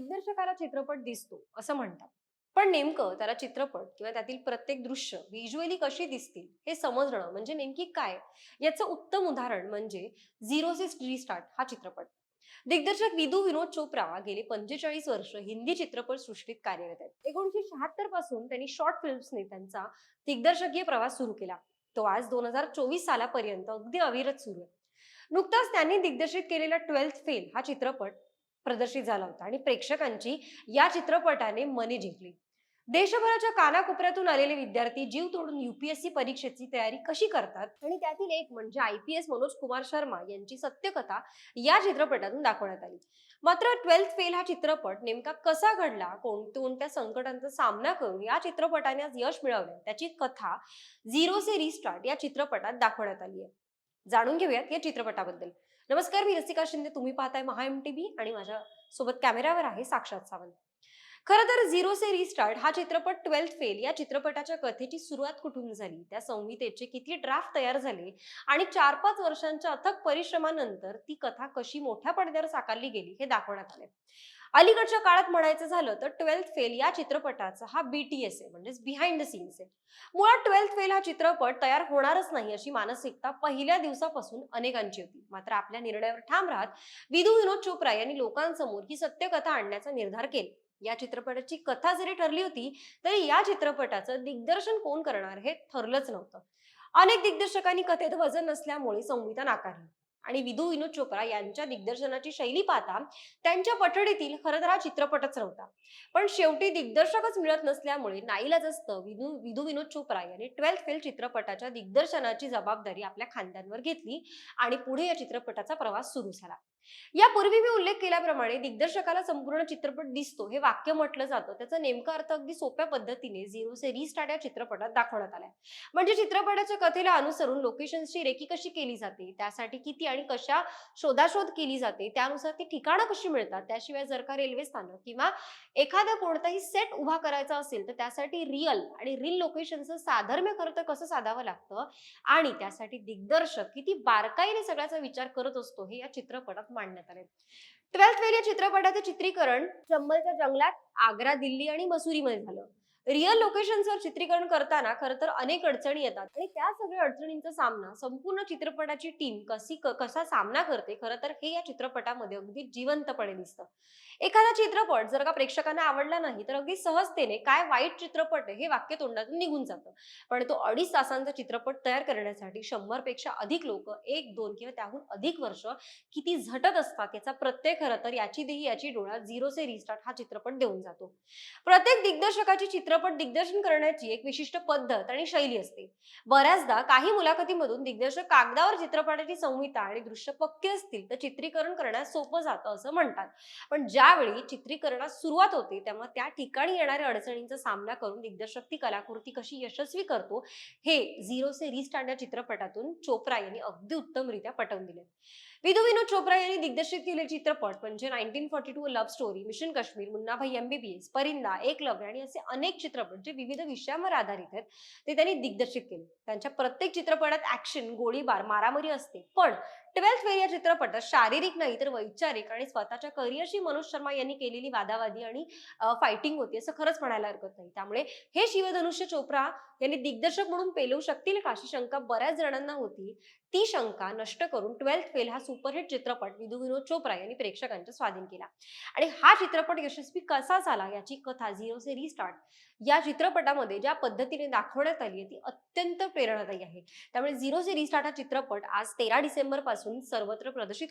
दिग्दर्शकाला चित्रपट दिसतो असं म्हणतात. पण नेमकं त्याला चित्रपट किंवा त्यातील प्रत्येक दृश्य व्हिज्युअली कशी दिसतील हे समजणं म्हणजे नेमकी काय? याचं उत्तम उदाहरण म्हणजे झिरो सिक्स रिस्टार्ट हा चित्रपट. दिग्दर्शक विदू विनोद चोप्रा गेले पंचेचाळीस वर्ष हिंदी चित्रपट सृष्टीत कार्यरत आहेत. एकोणीशे शहात्तरपासून त्यांनी शॉर्ट फिल्म्सने त्यांचा दिग्दर्शकीय प्रवास सुरू केला. तो आज दोन हजार चोवीस सालापर्यंत अगदी अविरत सुरू आहे. नुकताच त्यांनी दिग्दर्शित केलेला ट्वेल्थ फेल हा चित्रपट प्रदर्शित झाला होता आणि प्रेक्षकांची या चित्रपटाने मने जिंकली. देशभराच्या कानाकोपऱ्यातून आलेले विद्यार्थी जीव तोडून युपीएससी परीक्षेची तयारी कशी करतात? आणि त्यातील एक म्हणजे I P S Manoj Kumar Sharma यांची सत्यकथा या चित्रपटातून दाखवण्यात आली. मात्र ट्वेल्थ फेल हा चित्रपट नेमका कसा घडला? कोणत्या कोणत्या संकटांचा सामना करून या चित्रपटाने आज यश मिळवले? त्याची कथा झिरो से रिस्टार्ट या चित्रपटात दाखवण्यात आली आहे. जाणून घेऊयात या चित्रपटाबद्दल. नमस्कार मी रसिका शिंदे. तुम्ही पाहताय महा एम टी बी आणि माझ्या सोबत कॅमेऱ्यावर आहे साक्षात सावंत. खरं तर झिरो से रिस्टार्ट हा चित्रपट ट्वेल्थ फेल या चित्रपटाच्या कथेची सुरुवात कुठून झाली? त्या संहितेचे किती ड्राफ्ट तयार झाले? आणि चार पाच वर्षांच्या अथक परिश्रमानंतर ती कथा कशी मोठ्या पडद्यावर साकारली गेली हे दाखवण्यात आले. अलीकडच्या काळात म्हणायचं झालं तर ट्वेल्थ फेल या चित्रपटाचा हा बीटीएस आहे म्हणजेच बिहाइंड द सीन्स आहे. मुळात ट्वेल्थ फेल हा चित्रपट तयार होणारच नाही अशी मानसिकता पहिल्या दिवसापासून अनेकांची होती. मात्र आपल्या निर्णयावर ठाम राहत विदू विनोद चोप्रा यांनी लोकांसमोर ही सत्यकथा आणण्याचा निर्धार केला. या चित्रपटाची कथा जरी ठरली होती तरी या चित्रपटाचं दिग्दर्शन कोण करणार हे ठरलंच नव्हतं. अनेक दिग्दर्शकांनी कथेत वजन नसल्यामुळे संविधा नाकारली. आणि विदू विनोद चोप्रा यांच्या दिग्दर्शनाची शैली पाहता त्यांच्या पठडीतील खरं तर हा चित्रपटच नव्हता. पण शेवटी दिग्दर्शकच मिळत नसल्यामुळे नाईलाच असतं विदू विदू विनोद चोप्रा यांनी ट्वेल्थ फेल चित्रपटाच्या दिग्दर्शनाची जबाबदारी आपल्या खांद्यांवर घेतली आणि पुढे या चित्रपटाचा प्रवास सुरू झाला. यापूर्वी मी उल्लेख केल्याप्रमाणे दिग्दर्शकाला संपूर्ण चित्रपट दिसतो हे वाक्य म्हटलं जातं. त्याचा नेमका अर्थ अगदी सोप्या पद्धतीने झिरो से रिस्टार्ट या चित्रपटात दाखवण्यात आलाय. म्हणजे चित्रपटाच्या कथेला अनुसरून लोकेशन्सची रेकी कशी केली जाते त्यासाठी किती आणि कशा शोधाशोध केली जाते त्यानुसार ती ठिकाणं कशी मिळतात त्याशिवाय जर का रेल्वे स्थानक किंवा एखादा कोणताही सेट उभा करायचा असेल तर त्यासाठी रिअल आणि रील लोकेशनचं साधर्म्य खरं तर कसं साधावं लागतं? आणि त्यासाठी दिग्दर्शक किती बारकाईने सगळ्याचा विचार करत असतो हे या चित्रपटात मांडण्यात आले ट्वेल्थ फेल या चित्रपटाचे चित्रीकरण चंबलच्या जंगलात आग्रा दिल्ली आणि मसुरीमध्ये झालं. रिअल लोकेशन्सवर चित्रीकरण करताना खरं तर अनेक अडचणी येतात. आणि त्या सगळ्या अडचणींचा सामना संपूर्ण चित्रपटाची टीम कशी कसा सामना करते खरं तर हे या चित्रपटामध्ये अगदी जिवंतपणे दिसतं. एखादा चित्रपट जर का प्रेक्षकांना आवडला नाही तर अगदी सहजतेने काय वाईट चित्रपट आहे हे वाक्य तोंडातून निघून जातं. पण तो अडीच तासांचा चित्रपट तयार करण्यासाठी शंभरपेक्षा अधिक लोक एक दोन किंवा त्याहून अधिक वर्ष किती झटत असतात याचा प्रत्यय खरं तर याची देही याची डोळा झिरो से रिस्टार्ट हा चित्रपट देऊन जातो. प्रत्येक दिग्दर्शकाची चित्रपट दिग्दर्शन करण्याची एक विशिष्ट पद्धत आणि शैली असते. बऱ्याचदा काही मुलाखतीमधून दिग्दर्शक कागदावर चित्रपटाची संहिता आणि दृश्य पक्के असतील तर चित्रीकरण करण्यास सोपं जातं असं म्हणतात. पण ज्यावेळी चित्रीकरणास सुरुवात होते तेव्हा त्या ठिकाणी येणाऱ्या अडचणींचा सामना करून दिग्दर्शक ती कलाकृती कशी यशस्वी करतो हे झिरो से रिस्टार्ट या चित्रपटातून चोप्रा यांनी अगदी उत्तमरित्या पटवून दिले. विधू विनोद चोप्रा यांनी दिग्दर्शित केलेले चित्रपट म्हणजे nineteen forty two love story mission Kashmir Munnabhai MBBS Parinda Eklavya आणि असे अनेक चित्रपट जे विविध विषयांवर आधारित आहेत ते त्यांनी दिग्दर्शित केले. त्यांच्या प्रत्येक चित्रपटात ऍक्शन गोळीबार मारामारी असते. पण ट्वेल्थ फेर या चित्रपटात शारीरिक नाही तर वैचारिक आणि स्वतःच्या करिअरशी मनोज शर्मा यांनी केलेली वादावादी आणि फायटिंग होती असं खरंच म्हणायला हरकत नाही. त्यामुळे हे शिवधनुष्य चोप्रा यांनी दिग्दर्शक म्हणून पेलवू शकतील का अशी शंका बऱ्याच जणांना होती. ती शंका नष्ट करून ट्वेल्थ फेल हा सुपरहिट चित्रपट विधू विनोद चोप्रा यांनी प्रेक्षकांच्या स्वाधीन केला. आणि हा चित्रपट यशस्वी कसा झाला याची कथा झिरो से रिस्टार्ट या चित्रपटामध्ये ज्या पद्धतीने दाखवण्यात आली आहे ती अत्यंत प्रेरणादायी आहे. त्यामुळे झिरो से रिस्टार्ट हा चित्रपट आज तेरा डिसेंबरपासून सर्वत्र प्रदर्शित